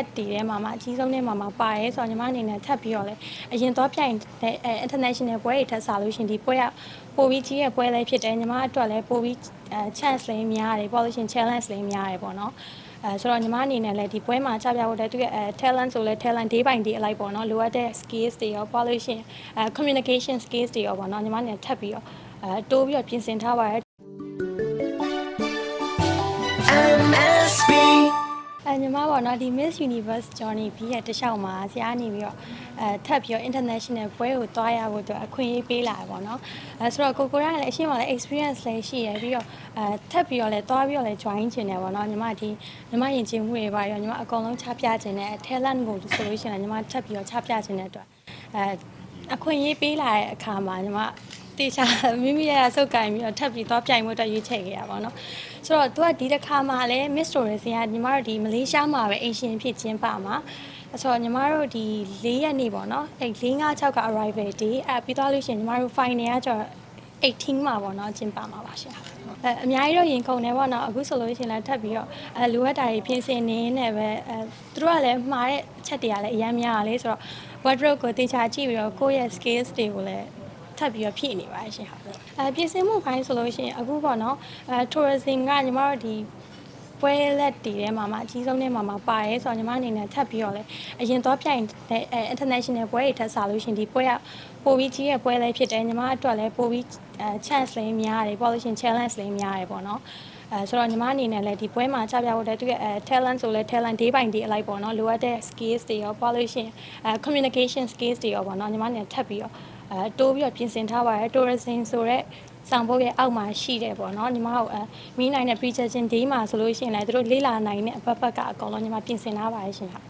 လက်တည်ထဲမှာမှအကြီးဆုံးထဲမှာမှပါတယ်ဆိုတော့ညီမအနေနဲ့ထပ်ပြီးတော့လေအရင်တော့ပြိုင်တဲ့အဲ international ပွဲတွေထက်စားလို့ရှရင်ဒီပွဲကပိုပြီးကြီးရဲ့ပွဲလေးဖြစ်တယ်ညီမအတွက်လည်းပိုပြီးအဲ chance လေးများတယ်ပေါ့လို့ရှရင် challenge လေးများတယ်ပေါ့နော်အဲဆိုတော့ညီမအနေနဲ့လည်းဒီပွဲမှာချပြဖို့တဲ့သူရဲ့အဲ talent ဆိုလဲ talent day by day အလိုက်ပေါ့နော်လိုအပ်တဲ့ skills တွေရောပေါ့လို့ရှရင်အဲ communication skills တွေရောပေါ့နော်ညီမအနေနဲ့ထပ်ပြီးတော့အဲတိုးပြီးတော့ပြင်ဆင်ထားပါတယ် MSB အဲညီမပေါ့နော်ဒီ Miss Universe Journey ပြီးတဲ့တခြားမှာဆရာနေပြီးတော့အဲထပ်ပြီးတော့ international ပွဲကိုတွားရဖို့အတွက်အခွင့်အရေးပေးလာတယ်ပေါ့နော်အဲဆိုတော့ကိုကိုရကလည်းအရှင်းမှာလည်း experience လည်းရှိရပြီးတော့အဲထပ်ပြီးတော့လည်းတွားပြီးတော့လည်း join ချင်တယ်ပေါ့နော်ညီမဒီညီမယဉ်ကျေးမှုတွေပါရောညီမအကုန်လုံးချပြချင်တယ် talent ကိုဆိုလို့ရှိရင်လည်းညီမထပ်ပြီးတော့ချပြချင်တဲ့အတွက်အဲအခွင့်အရေးပေးလာတဲ့အခါမှာညီမ တေချာမိမိရရဆုတ်ကင်ပြီးတော့ထပ်ပြီးတော့ပြိုင်မှုအတွက်ရွေးချယ်ခဲ့ရပါတော့။ဆိုတော့သူကဒီတစ်ခါမှလည်း Miss Stories ကညီမတို့ဒီမလေးရှားမှာပဲအင်ရှင်ဖြစ်ချင်းပါမှာ။ဆိုတော့ညီမတို့ဒီ၄ရက်နေပေါ့နော်။အဲ၄၅6က arrival day အဲပြီးသွားလို့ရှိရင်ညီမတို့ final ကကျတော့18မှာပေါ့နော်ကျင်းပမှာပါရှင်။အဲအများကြီးတော့ရင်ခုန်တယ်ပေါ့နော်အခုဆိုလို့ရှိရင်လည်းထပ်ပြီးတော့အဲလိုအပ်တာတွေပြင်ဆင်နေနေပဲအဲသူတို့ကလည်းမှားတဲ့အချက်တွေကလည်းအများများလေဆိုတော့ wardrobe ကိုတေချာကြည့်ပြီးတော့ကိုယ့်ရဲ့ skills တွေကိုလည်း ထပ်ပြီးတော့ဖြည့်နေပါရှင်ဟုတ်အဲပြင်ဆင်မှုပိုင်းဆိုလို့ရှိရင်အခုပေါ့နော်အဲ tourism ကညီမတို့ဒီပွဲလက်တည်ထဲမှာမှအကြီးဆုံးထဲမှာမှပါတယ်ဆိုတော့ညီမအနေနဲ့ထပ်ပြီးတော့လေအရင်တော့ပြိုင်တဲ့အဲ international ပွဲတွေထက်စားလို့ရှရင်ဒီပွဲကပိုပြီးကြီးရဲ့ပွဲလေးဖြစ်တယ်ညီမအတွက်လည်းပိုပြီးအဲ chance လေးများတယ်ပေါ့လို့ရှရင် challenge လေးများတယ်ပေါ့နော်အဲဆိုတော့ညီမအနေနဲ့လည်းဒီပွဲမှာချပြဖို့တဲ့သူရဲ့အဲ talent ဆိုလဲ talent day by day အလိုက်ပေါ့နော်လိုအပ်တဲ့ skills တွေရောပေါ့လို့ရှရင်အဲ communication skills တွေရောပေါ့နော်ညီမအနေနဲ့ထပ်ပြီးတော့ အဲတိုးပြီးတော့ပြင်ဆင်ထားပါတယ် tourism ဆိုတော့ဆောင်ဘုတ်ရဲ့အောက်မှာရှိတယ်ပေါ့နော်ညီမတို့အဲမီးနိုင်တဲ့ presentation day မှာဆိုလို့ရှိရင်လည်းတို့လေးလာနိုင်တဲ့အပတ်ပတ်ကအကောင်လုံးညီမပြင်ဆင်ထားပါတယ်ရှင်ဟာ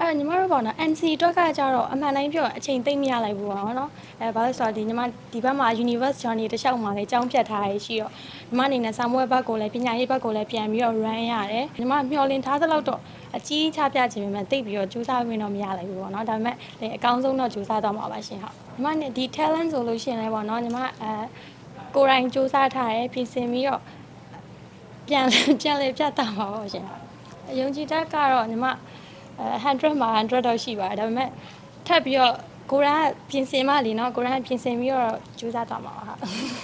အဲ့တော့ညီမတို့ပေါ့နော် NC အတွက်ကကြတော့အမှန်တိုင်းပြောရင်အချိန်သိမ့်မရလိုက်ဘူးပေါ့နော်အဲဘာလို့ဆိုတော့ဒီညီမဒီဘက်မှာ Universe Journey တစ်လျှောက်မှာလည်းကြောင်းဖြတ်ထားရရှိတော့ညီမအနေနဲ့ဆောင်ဘုတ်ဘက်ကိုလည်းပညာရေးဘက်ကိုလည်းပြန်ပြီးတော့ run ရတယ်ညီမမျှော်လင့်ထားသလောက်တော့အကြီးချပြခြင်းပဲမဲ့တိတ်ပြီးတော့ကြိုးစားဝင်တော့မရလိုက်ဘူးပေါ့နော်ဒါပေမဲ့လည်းအကောင်းဆုံးတော့ကြိုးစားတော့မှာပါရှင်ဟုတ်ညီမနဲ့ဒီ talent ဆိုလို့ရှိရင်လည်းပေါ့နော်ညီမအဲကိုယ်တိုင်စူးစမ်းထားရဲပြင်ဆင်ပြီးတော့ပြန်လဲပြန်လဲပြတ်တာပါပေါ့ရှင်အယုံကြည်တတ်ကတော့ညီမအဲ 100မှာ100တော့ရှိပါတယ်ဒါပေမဲ့ထပ်ပြီးတော့ကိုရန်ကပြင်ဆင်မှလीเนาะကိုရန်ကပြင်ဆင်ပြီးတော့ကြိုးစားသွားမှာပါဟာ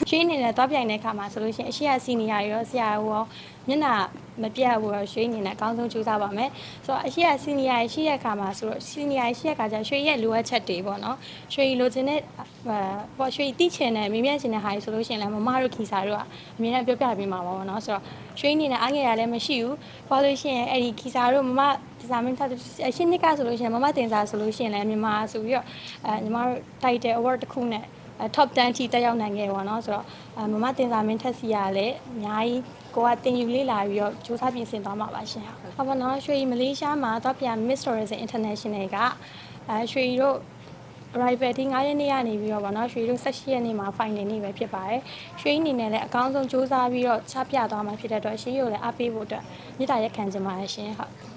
ရွှေအနေနဲ့သွားပြိုင်တဲ့အခါမှာဆိုလို့ရှိရင်အရှိရစီနီယာရောဆရာရောမျက်နှာမပြတ်ဘူးတော့ရွှေအနေနဲ့အကောင်းဆုံးကြိုးစားပါမယ်ဆိုတော့အရှိရစီနီယာရှိရအခါမှာဆိုတော့စီနီယာရှိရအခါကျရွှေရဲ့လိုအပ်ချက်တွေပေါ့နော်ရွှေလိုချင်တဲ့အဲပေါ့ရွှေတိချင်တဲ့မိမြတ်ချင်တဲ့ဟာကြီးဆိုလို့ရှိရင်လည်းမမတို့ခီစာတို့ကအမြင်နဲ့ပြောပြပေးမှာပါပေါ့နော်ဆိုတော့ရွှေအနေနဲ့အားငယ်ရလည်းမရှိဘူးပေါ့လို့ရှိရင်အဲ့ဒီခီစာတို့မမ ဒီဇာမင်းထပ်ရှင်းနှစ်ကဆိုလို့ရှိရင်မမတင်စာဆိုလို့ရှိရင်လည်းမြန်မာဆိုပြီးတော့အဲညီမတို့ title award တစ်ခုနဲ့ top 10ထိတက်ရောက်နိုင်ခဲ့ပါတော့ဆိုတော့မမတင်စာမင်းထက်စီရလည်းအများကြီးကိုကတင်ယူလေးလာပြီးတော့စူးစမ်းပြင်ဆင်သွားမှာပါရှင်။ဟုတ်ပါတော့ရွှေမလေးရှားမှာတော့ပြန် Miss Tourism International ကအဲရွှေတို့ arrival ဒီ9ရက်နေ့ကနေပြီးတော့ဗောနော်ရွှေတို့18ရက်နေ့မှာ final နေ့ပဲဖြစ်ပါတယ်။ရွှေအနေနဲ့လည်းအကောင်းဆုံးစူးစမ်းပြီးတော့ချပြသွားမှာဖြစ်တဲ့အတွက်ရွှေကိုလည်းအားပေးဖို့အတွက်မေတ္တာရက်ခံချင်ပါတယ်ရှင်ဟုတ်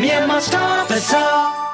Me and stop us all.